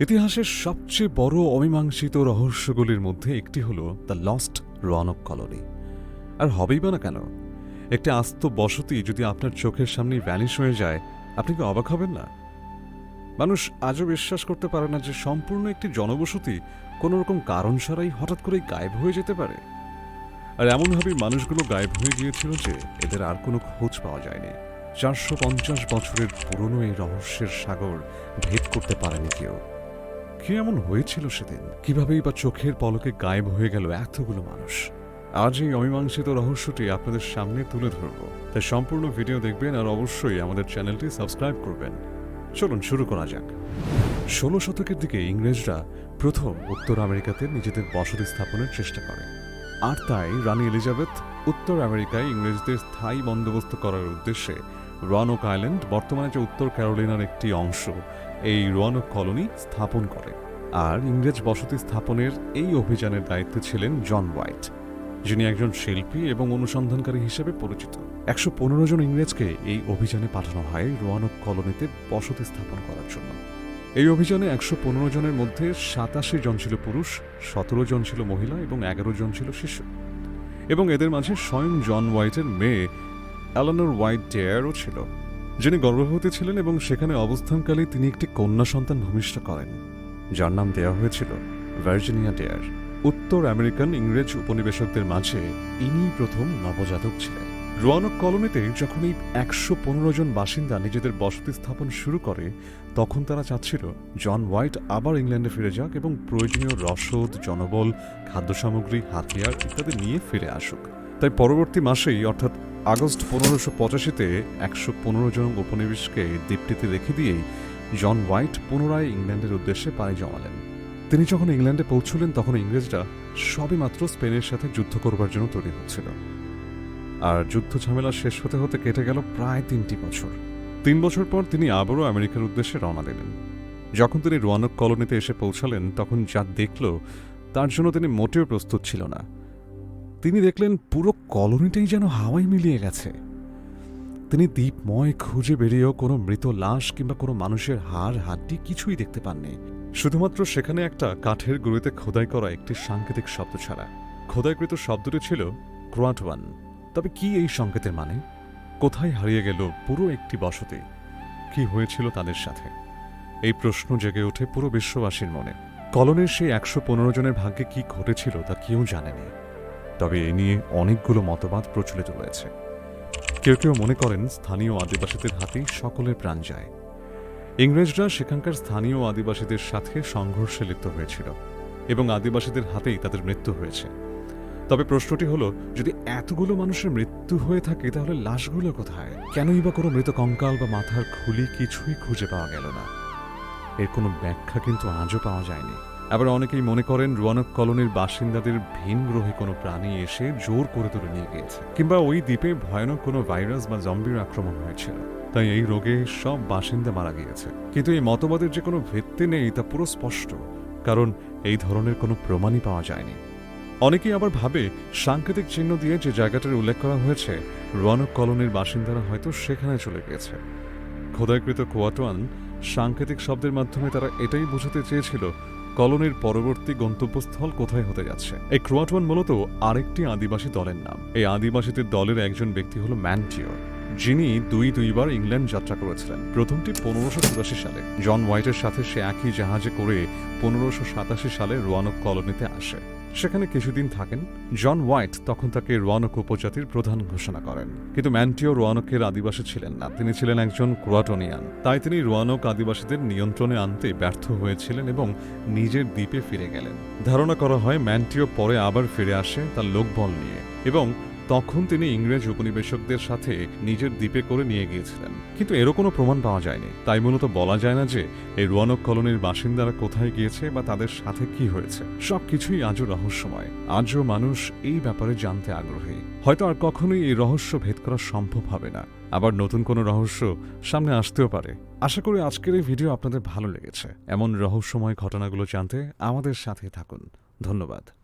ইতিহাসের সবচেয়ে বড় অমীমাংসিত রহস্যগুলির মধ্যে একটি হল দ্য লস্ট রনক কলোনি। আর হবেই বা না কেন? একটি আস্ত বসতি যদি আপনার চোখের সামনেই ভ্যানিশ হয়ে যায়, আপনি কি অবাক হবেন না? মানুষ আজও বিশ্বাস করতে পারে না যে সম্পূর্ণ একটি জনবসতি কোনো রকম কারণ ছাড়াই হঠাৎ করেই গায়েব হয়ে যেতে পারে। আর এমনভাবেই মানুষগুলো গায়েব হয়ে গিয়েছিল যে এদের আর কোনো খোঁজ পাওয়া যায়নি। চারশো পঞ্চাশ বছরের পুরনো এই রহস্যের সাগর ভেদ করতে পারেনি কেউ। কি এমন হয়েছিল সেদিন? কিভাবেই বা চোখের পলকে গায়েব হয়ে গেল এতগুলো মানুষ? আজ এই অমীমাংসিত রহস্যটি আপনাদের সামনে তুলে ধরব। তাই সম্পূর্ণ ভিডিও দেখবেন আর অবশ্যই আমাদের চ্যানেলটি সাবস্ক্রাইব করবেন। চলুন শুরু করা যাক। ষোলো শতকের দিকে ইংরেজরা প্রথম উত্তর আমেরিকাতে নিজেদের বসতি স্থাপনের চেষ্টা করে। আর তাই রানী এলিজাবেথ উত্তর আমেরিকায় ইংরেজদের স্থায়ী বন্দোবস্ত করার উদ্দেশ্যে রনক আইল্যান্ড বর্তমানে যে উত্তর ক্যারোলিনার একটি অংশ, এই রনক কলোনি স্থাপন করে। আর ইংরেজ বসতি স্থাপনের এই অভিযানের দায়িত্বে ছিলেন জন হোয়াইট, যিনি একজন শিল্পী এবং অনুসন্ধানকারী হিসেবে পরিচিত। একশো পনেরো জন ইংরেজকে এই অভিযানে পাঠানো হয় রোয়ানক কলোনিতে বসতি স্থাপন করার জন্য। এই অভিযানে একশো পনেরো জনের মধ্যে সাতাশি জন ছিল পুরুষ, সতেরো জন ছিল মহিলা এবং এগারো জন ছিল শিশু। এবং এদের মাঝে স্বয়ং জন হোয়াইটের মেয়ে অ্যালানোর হোয়াইট ডেয়ারও ছিল, যিনি গর্ভবতী ছিলেন এবং সেখানে অবস্থানকালে তিনি একটি কন্যা সন্তান ভূমিষ্ঠ করেন, যার নাম দেওয়া হয়েছিল ভার্জিনিয়া ডেয়ার উত্তর আমেরিকান ইংরেজ উপনিবেশকদের মাঝে ইনি প্রথম নবজাতক ছিলেন। রোয়ানক কলোনিতে যখন এই একশো পনেরো জন বাসিন্দা নিজেদের বসতি স্থাপন শুরু করে, তখন তারা চাচ্ছিল জন হোয়াইট আবার ইংল্যান্ডে ফিরে যাক এবং প্রয়োজনীয় রসদ, জনবল খাদ্য সামগ্রী হাতিয়ার ইত্যাদি নিয়ে ফিরে আসুক। তাই পরবর্তী মাসেই, অর্থাৎ আগস্ট পনেরোশো পঁচাশিতে একশো পনেরো জন উপনিবেশকে দ্বীপটিতে রেখে দিয়েই জন হোয়াইট পুনরায় ইংল্যান্ডের উদ্দেশ্যে পাড়ি জমালেন। তিনি যখন ইংল্যান্ডে পৌঁছলেন, তখন ইংরেজরা সবেমাত্র স্পেনের সাথে যুদ্ধ করবার জন্য তৈরি হচ্ছিল। আর যুদ্ধ ঝামেলা শেষ হতে হতে কেটে গেল প্রায় তিনটি বছর। তিন বছর পর তিনি আবারও আমেরিকার উদ্দেশ্যে রওনা দিলেন। যখন তিনি রোয়ানক কলোনিতে এসে পৌঁছালেন, তখন যা দেখল, তার জন্য তিনি মোটেও প্রস্তুত ছিল না। তিনি দেখলেন পুরো কলোনিটাই যেন হাওয়ায় মিলিয়ে গেছে। তিনি দ্বীপময় খুঁজে বেরিয়েও কোনো মৃত লাশ কিংবা কোনো মানুষের হাড় হাড্ডি কিছুই দেখতে পাননি। শুধুমাত্র সেখানে একটা কাঠের গুঁড়িতে খোদাই করা একটি সাংকেতিক শব্দ ছাড়া। খোদাইকৃত শব্দটি ছিল ক্রোয়াটওয়ান। তবে কি এই সংকেতের মানে? কোথায় হারিয়ে গেল পুরো একটি বসতি? কি হয়েছিল তাদের সাথে? এই প্রশ্ন জেগে ওঠে পুরো বিশ্ববাসীর মনে। কলনের সেই একশো পনেরো জনের ভাগ্যে কি ঘটেছিল তা কেউ জানেনি। তবে এ নিয়ে অনেকগুলো মতবাদ প্রচলিত রয়েছে। কেউ কেউ মনে করেন স্থানীয় আদিবাসীদের হাতেই সকলের প্রাণ যায়। ইংরেজরা সেখানকার স্থানীয় আদিবাসীদের সাথে সংঘর্ষে লিপ্ত হয়েছিল এবং আদিবাসীদের হাতেই তাদের মৃত্যু হয়েছে। তবে প্রশ্নটি হলো, যদি এতগুলো মানুষের মৃত্যু হয়ে থাকে, তাহলে লাশগুলো কোথায়? কেনই বা কোনো মৃত কঙ্কাল বা মাথার খুলি কিছুই খুঁজে পাওয়া গেল না। এর কোনো ব্যাখ্যা কিন্তু আজও পাওয়া যায়নি। আবার অনেকেই মনে করেন রুয়ানক কলোনির বাসিন্দাদের ভিন গ্রহে কোনো প্রাণী এসে জোর করে তুলে নিয়ে গিয়েছে। কিংবা ওই দ্বীপে ভয়ানক কোনো ভাইরাস বা জম্বির আক্রমণ হয়েছিল। তাই এই রোগে সব বাসিন্দা মারা গিয়েছে। কিন্তু এই মতবাদের যে কোনো ভিত্তি নেই, তা পুরো স্পষ্ট। কারণ এই ধরনের কোনো প্রমাণই পাওয়া যায়নি। অনেকেই আবার ভাবে, সাংকেতিক চিহ্ন দিয়ে যে জায়গাটার উল্লেখ করা হয়েছে, রোয়ানক কলোনির বাসিন্দারা হয়তো সেখানে চলে গিয়েছে। খোদাইকৃত কোয়াটোয়ান সাংকেতিক শব্দের মাধ্যমে তারা এটাই বোঝাতে চেয়েছিল কলোনির পরবর্তী গন্তব্যস্থল কোথায় হতে যাচ্ছে? এই ক্রোয়াটওয়ান মূলত আরেকটি আদিবাসী দলের নাম। এই আদিবাসীদের দলের একজন ব্যক্তি হল ম্যান্টিও যিনি দুই দুইবার ইংল্যান্ড যাত্রা করেছিলেন। প্রথমটি পনেরোশো চুরাশি সালে। জন হোয়াইটের সাথে সে একই জাহাজে করে পনেরোশো সাতাশি সালে রোয়ানক কলোনিতে আসে। সেখানে কিছুদিন থাকেন। জন হোয়াইট তখন তাকে রোয়ানক উপজাতির প্রধান ঘোষণা করেন। কিন্তু ম্যান্টিও রোয়ানকের আদিবাসী ছিলেন না। তিনি ছিলেন একজন ক্রোয়াটোনিয়ান। তাই তিনি রোয়ানক আদিবাসীদের নিয়ন্ত্রণে আনতে ব্যর্থ হয়েছিলেন এবং নিজের দ্বীপে ফিরে গেলেন। ধারণা করা হয় ম্যান্টিও পরে আবার ফিরে আসে তার লোকবল নিয়ে। এবং তখন তিনি ইংরেজ উপনিবেশকদের সাথে নিজের দ্বীপে করে নিয়ে গিয়েছিলেন। কিন্তু এরও কোনো প্রমাণ পাওয়া যায়নি। তাই মূলত বলা যায় না যে এই রোয়ানক কলোনির বাসিন্দারা কোথায় গিয়েছে বা তাদের সাথে কি হয়েছে। সবকিছুই আজও রহস্যময়। আজও মানুষ এই ব্যাপারে জানতে আগ্রহী। হয়তো আর কখনোই এই রহস্য ভেদ করা সম্ভব হবে না। আবার নতুন কোনো রহস্য সামনে আসতেও পারে। আশা করি আজকের এই ভিডিও আপনাদের ভালো লেগেছে। এমন রহস্যময় ঘটনাগুলো জানতে আমাদের সাথে থাকুন। ধন্যবাদ।